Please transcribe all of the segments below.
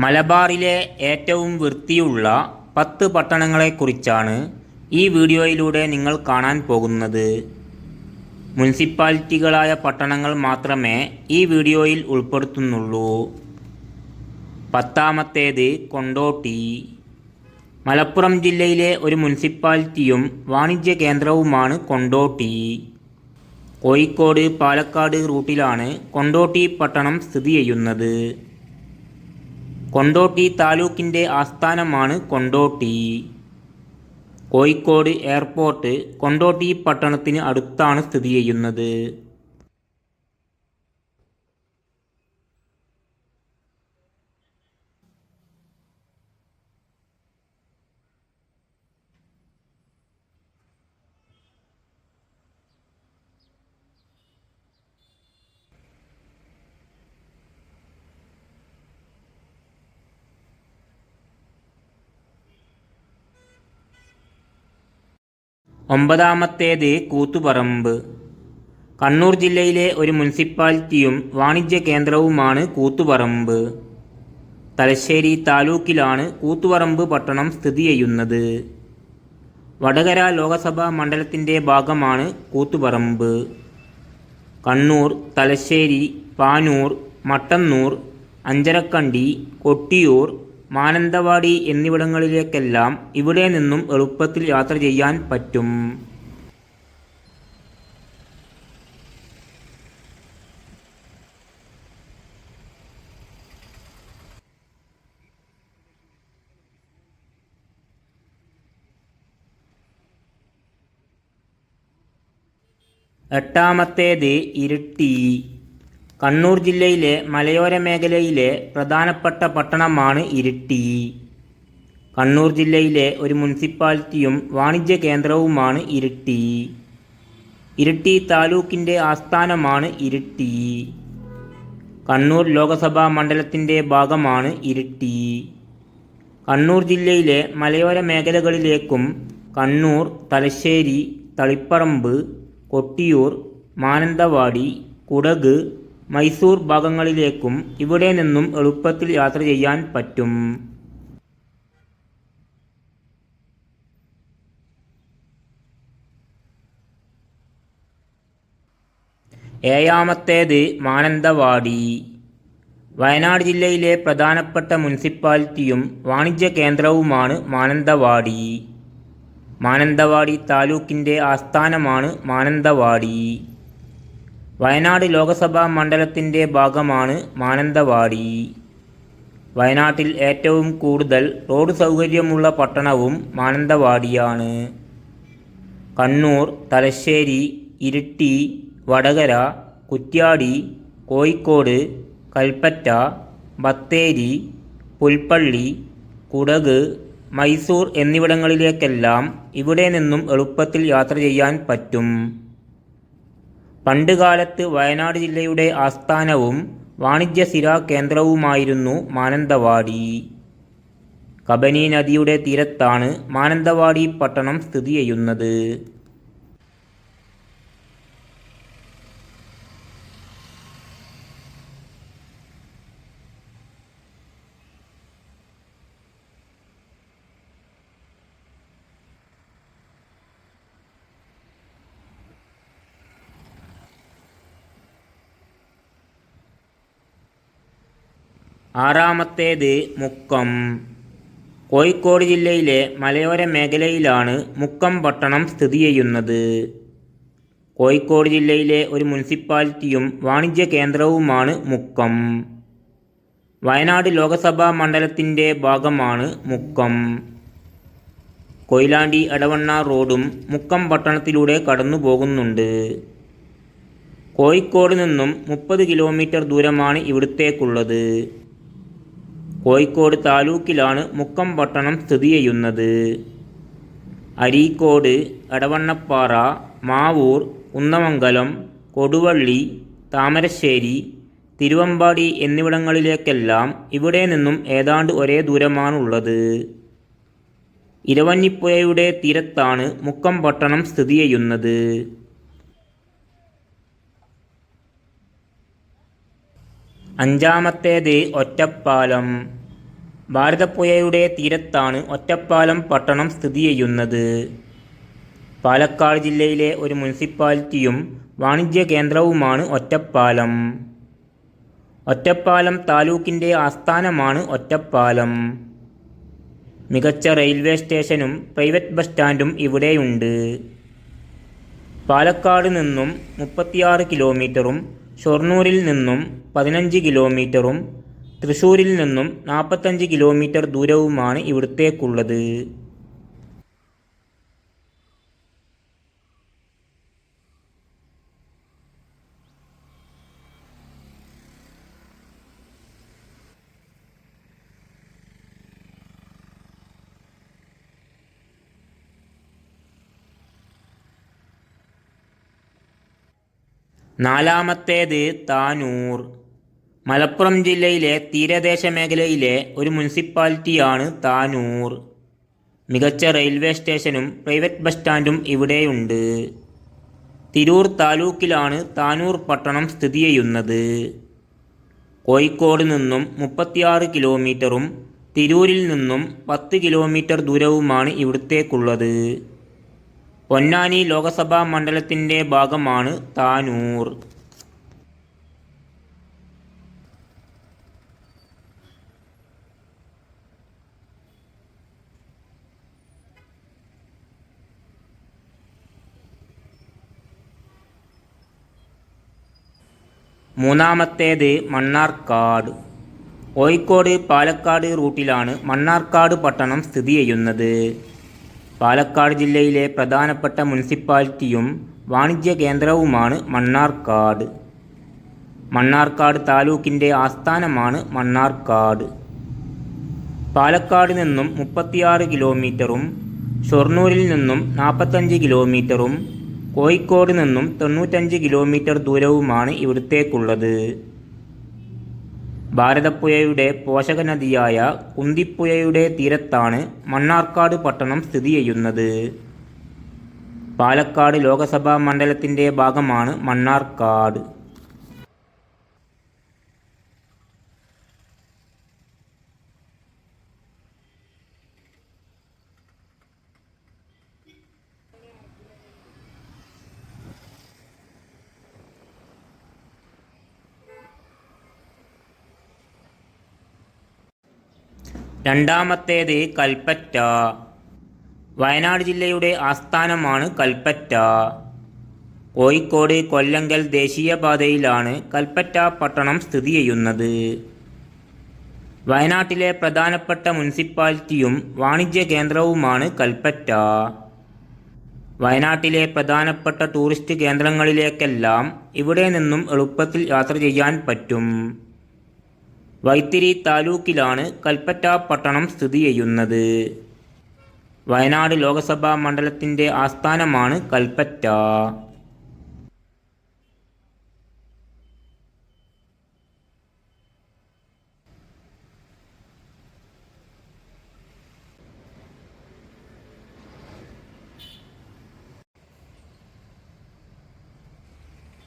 മലബാറിലെ ഏറ്റവും വൃത്തിയുള്ള പത്ത് പട്ടണങ്ങളെക്കുറിച്ചാണ് ഈ വീഡിയോയിലൂടെ നിങ്ങൾ കാണാൻ പോകുന്നത്. മുനിസിപ്പാലിറ്റികളായ പട്ടണങ്ങൾ മാത്രമേ ഈ വീഡിയോയിൽ ഉൾപ്പെടുത്തുന്നുള്ളൂ. പത്താമത്തേത് കൊണ്ടോട്ടി. മലപ്പുറം ജില്ലയിലെ ഒരു മുനിസിപ്പാലിറ്റിയും വാണിജ്യ കേന്ദ്രവുമാണ് കൊണ്ടോട്ടി. കോഴിക്കോട് പാലക്കാട് റൂട്ടിലാണ് കൊണ്ടോട്ടി പട്ടണം സ്ഥിതി ചെയ്യുന്നത്. കൊണ്ടോട്ടി താലൂക്കിന്റെ ആസ്ഥാനമാണ് കൊണ്ടോട്ടി. കോഴിക്കോട് എയർപോർട്ട് കൊണ്ടോട്ടി പട്ടണത്തിന് അടുത്താണ് സ്ഥിതി ചെയ്യുന്നത്. ഒമ്പതാമത്തേത് കൂത്തുപറമ്പ്. കണ്ണൂർ ജില്ലയിലെ ഒരു മുനിസിപ്പാലിറ്റിയും വാണിജ്യ കേന്ദ്രവുമാണ് കൂത്തുപറമ്പ്. തലശ്ശേരി താലൂക്കിലാണ് കൂത്തുപറമ്പ് പട്ടണം സ്ഥിതി ചെയ്യുന്നത്. വടകര ലോകസഭാ മണ്ഡലത്തിന്റെ ഭാഗമാണ് കൂത്തുപറമ്പ്. കണ്ണൂർ തലശ്ശേരി പാനൂർ മട്ടന്നൂർ അഞ്ചരക്കണ്ടി കൊട്ടിയൂർ മാനന്തവാടി എന്നിവിടങ്ങളിലേക്കെല്ലാം ഇവിടെ നിന്നും എളുപ്പത്തിൽ യാത്ര ചെയ്യാൻ പറ്റും. എട്ടാമത്തേത് ഇരിട്ടി. കണ്ണൂർ ജില്ലയിലെ മലയോര മേഖലയിലെ പ്രധാനപ്പെട്ട പട്ടണമാണ് ഇരിട്ടി. കണ്ണൂർ ജില്ലയിലെ ഒരു മുനിസിപ്പാലിറ്റിയും വാണിജ്യ കേന്ദ്രവുമാണ് ഇരിട്ടി. ഇരിട്ടി താലൂക്കിന്റെ ആസ്ഥാനമാണ് ഇരിട്ടി. കണ്ണൂർ ലോകസഭാ മണ്ഡലത്തിന്റെ ഭാഗമാണ് ഇരിട്ടി. കണ്ണൂർ ജില്ലയിലെ മലയോര മേഖലകളിലേക്കും കണ്ണൂർ തലശ്ശേരി തളിപ്പറമ്പ് കൊട്ടിയൂർ മാനന്തവാടി കുടക് മൈസൂർ ഭാഗങ്ങളിലേക്കും ഇവിടെ നിന്നും എളുപ്പത്തിൽ യാത്ര ചെയ്യാൻ പറ്റും. ഏഴാമത്തേത് മാനന്തവാടി. വയനാട് ജില്ലയിലെ പ്രധാനപ്പെട്ട മുനിസിപ്പാലിറ്റിയും വാണിജ്യ കേന്ദ്രവുമാണ് മാനന്തവാടി. മാനന്തവാടി താലൂക്കിന്റെ ആസ്ഥാനമാണ് മാനന്തവാടി. വയനാട് ലോകസഭാ മണ്ഡലത്തിന്റെ ഭാഗമാണ് മാനന്തവാടി. വയനാട്ടിൽ ഏറ്റവും കൂടുതൽ റോഡ് സൗകര്യമുള്ള പട്ടണവും മാനന്തവാടിയാണ്. കണ്ണൂർ തലശ്ശേരി ഇരിട്ടി വടകര കുറ്റ്യാടി കോഴിക്കോട് കൽപ്പറ്റ ബത്തേരി പുൽപ്പള്ളി കുടക് മൈസൂർ എന്നിവിടങ്ങളിലേക്കെല്ലാം ഇവിടെ നിന്നും എളുപ്പത്തിൽ യാത്ര ചെയ്യാൻ പറ്റും. പണ്ടുകാലത്ത് വയനാട് ജില്ലയുടെ ആസ്ഥാനവും വാണിജ്യ സിരാ കേന്ദ്രവുമായിരുന്നു മാനന്തവാടി. കബനി നദിയുടെ തീരത്താണ് മാനന്തവാടി പട്ടണം സ്ഥിതി ചെയ്യുന്നത്. ആറാമത്തേത് മുക്കം. കോഴിക്കോട് ജില്ലയിലെ മലയോര മേഖലയിലാണ് മുക്കം പട്ടണം സ്ഥിതി ചെയ്യുന്നത്. കോഴിക്കോട് ജില്ലയിലെ ഒരു മുനിസിപ്പാലിറ്റിയും വാണിജ്യ കേന്ദ്രവുമാണ് മുക്കം. വയനാട് ലോകസഭാ മണ്ഡലത്തിന്റെ ഭാഗമാണ് മുക്കം. കൊയിലാണ്ടി എടവണ്ണ റോഡും മുക്കം പട്ടണത്തിലൂടെ കടന്നു പോകുന്നുണ്ട്. കോഴിക്കോട് നിന്നും മുപ്പത് കിലോമീറ്റർ ദൂരമാണ് ഇവിടത്തേക്കുള്ളത്. കോഴിക്കോട് താലൂക്കിലാണ് മുക്കം പട്ടണം സ്ഥിതി ചെയ്യുന്നത്. അരീക്കോട് എടവണ്ണപ്പാറ മാവൂർ ഉന്നമംഗലം കൊടുവള്ളി താമരശ്ശേരി തിരുവമ്പാടി എന്നിവിടങ്ങളിലേക്കെല്ലാം ഇവിടെ നിന്നും ഏതാണ്ട് ഒരേ ദൂരമാണുള്ളത്. ഇരവഞ്ഞിപ്പുഴയുടെ തീരത്താണ് മുക്കം പട്ടണം സ്ഥിതി ചെയ്യുന്നത്. അഞ്ചാമത്തേത് ഒറ്റപ്പാലം. ഭാരതപ്പുഴയുടെ തീരത്താണ് ഒറ്റപ്പാലം പട്ടണം സ്ഥിതി ചെയ്യുന്നത്. പാലക്കാട് ജില്ലയിലെ ഒരു മുനിസിപ്പാലിറ്റിയും വാണിജ്യ കേന്ദ്രവുമാണ് ഒറ്റപ്പാലം. ഒറ്റപ്പാലം താലൂക്കിന്റെ ആസ്ഥാനമാണ് ഒറ്റപ്പാലം. മികച്ച റെയിൽവേ സ്റ്റേഷനും പ്രൈവറ്റ് ബസ് സ്റ്റാൻഡും ഇവിടെയുണ്ട്. പാലക്കാട് നിന്നും മുപ്പത്തിയാറ് കിലോമീറ്ററും ഷൊർണൂരിൽ നിന്നും പതിനഞ്ച് കിലോമീറ്ററും തൃശ്ശൂരിൽ നിന്നും നാൽപ്പത്തഞ്ച് കിലോമീറ്റർ ദൂരവുമാണ് ഇവിടത്തേക്കുള്ളത്. നാലാമത്തേത് താനൂർ. മലപ്പുറം ജില്ലയിലെ തീരദേശ മേഖലയിലെ ഒരു മുനിസിപ്പാലിറ്റിയാണ് താനൂർ. മികച്ച റെയിൽവേ സ്റ്റേഷനും പ്രൈവറ്റ് ബസ് സ്റ്റാൻഡും ഇവിടെയുണ്ട്. തിരൂർ താലൂക്കിലാണ് താനൂർ പട്ടണം സ്ഥിതി ചെയ്യുന്നത്. കോഴിക്കോട് നിന്നും മുപ്പത്തിയാറ് കിലോമീറ്ററും തിരൂരിൽ നിന്നും പത്ത് കിലോമീറ്റർ ദൂരവുമാണ് ഇവിടത്തേക്കുള്ളത്. പൊന്നാനി ലോകസഭാ മണ്ഡലത്തിന്റെ ഭാഗമാണ് താനൂർ. മൂന്നാമത്തേത് മണ്ണാർക്കാട്. കോഴിക്കോട് പാലക്കാട് റൂട്ടിലാണ് മണ്ണാർക്കാട് പട്ടണം സ്ഥിതി ചെയ്യുന്നത്. പാലക്കാട് ജില്ലയിലെ പ്രധാനപ്പെട്ട മുനിസിപ്പാലിറ്റിയും വാണിജ്യ കേന്ദ്രവുമാണ് മണ്ണാർക്കാട്. മണ്ണാർക്കാട് താലൂക്കിന്റെ ആസ്ഥാനമാണ് മണ്ണാർക്കാട്. പാലക്കാട് നിന്നും മുപ്പത്തിയാറ് കിലോമീറ്ററും ഷൊർണൂരിൽ നിന്നും നാൽപ്പത്തഞ്ച് കിലോമീറ്ററും കോഴിക്കോട് നിന്നും തൊണ്ണൂറ്റഞ്ച് കിലോമീറ്റർ ദൂരവുമാണ് ഇവിടത്തേക്കുള്ളത്. ഭാരതപ്പുഴയുടെ പോഷകനദിയായ കുന്തിപ്പുഴയുടെ തീരത്താണ് മണ്ണാർക്കാട് പട്ടണം സ്ഥിതി ചെയ്യുന്നത്. പാലക്കാട് ലോകസഭാ മണ്ഡലത്തിന്റെ ഭാഗമാണ് മണ്ണാർക്കാട്. രണ്ടാമത്തേത് കൽപ്പറ്റ. വയനാട് ജില്ലയുടെ ആസ്ഥാനമാണ് കൽപ്പറ്റ. കോഴിക്കോട് കൊല്ലങ്കൽ ദേശീയപാതയിലാണ് കൽപ്പറ്റ പട്ടണം സ്ഥിതി ചെയ്യുന്നത്. വയനാട്ടിലെ പ്രധാനപ്പെട്ട മുനിസിപ്പാലിറ്റിയും വാണിജ്യ കേന്ദ്രവുമാണ് കൽപ്പറ്റ. വയനാട്ടിലെ പ്രധാനപ്പെട്ട ടൂറിസ്റ്റ് കേന്ദ്രങ്ങളിലേക്കെല്ലാം ഇവിടെ നിന്നും എളുപ്പത്തിൽ യാത്ര ചെയ്യാൻ പറ്റും. വൈത്തിരി താലൂക്കിലാണ് കൽപ്പറ്റ പട്ടണം സ്ഥിതി ചെയ്യുന്നത്. വയനാട് ലോകസഭാ മണ്ഡലത്തിന്റെ ആസ്ഥാനമാണ് കൽപ്പറ്റ.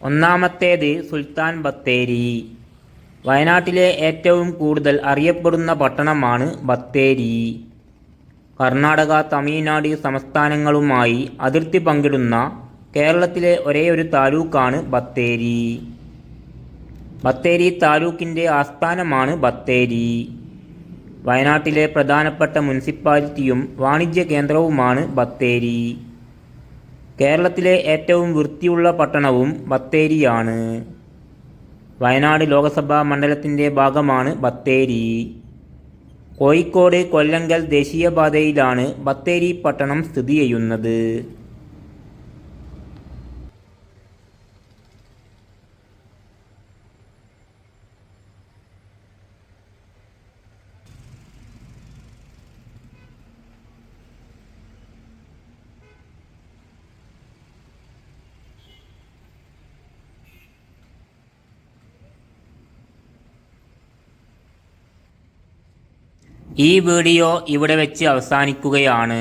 ഒന്നാമത്തേത് സുൽത്താൻ ബത്തേരി. വയനാട്ടിലെ ഏറ്റവും കൂടുതൽ അറിയപ്പെടുന്ന പട്ടണമാണ് ബത്തേരി. കർണാടക തമിഴ്നാട് സംസ്ഥാനങ്ങളുമായി അതിർത്തി പങ്കിടുന്ന കേരളത്തിലെ ഒരേയൊരു താലൂക്കാണ് ബത്തേരി. ബത്തേരി താലൂക്കിന്റെ ആസ്ഥാനമാണ് ബത്തേരി. വയനാട്ടിലെ പ്രധാനപ്പെട്ട മുനിസിപ്പാലിറ്റിയും വാണിജ്യ കേന്ദ്രവുമാണ് ബത്തേരി. കേരളത്തിലെ ഏറ്റവും വൃത്തിയുള്ള പട്ടണവും ബത്തേരിയാണ്. വയനാട് ലോകസഭാ മണ്ഡലത്തിന്റെ ഭാഗമാണ് ബത്തേരി. കോഴിക്കോട് കൊല്ലങ്കൽ ദേശീയപാതയിലാണ് ബത്തേരി പട്ടണം സ്ഥിതി ചെയ്യുന്നത്. ഈ വീഡിയോ ഇവിടെ വെച്ച് അവസാനിക്കുകയാണ്.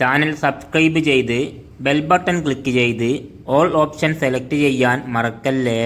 ചാനൽ സബ്സ്ക്രൈബ് ചെയ്ത് ബെൽ ബട്ടൺ ക്ലിക്ക് ചെയ്ത് ഓൾ ഓപ്ഷൻ സെലക്ട് ചെയ്യാൻ മറക്കല്ലേ?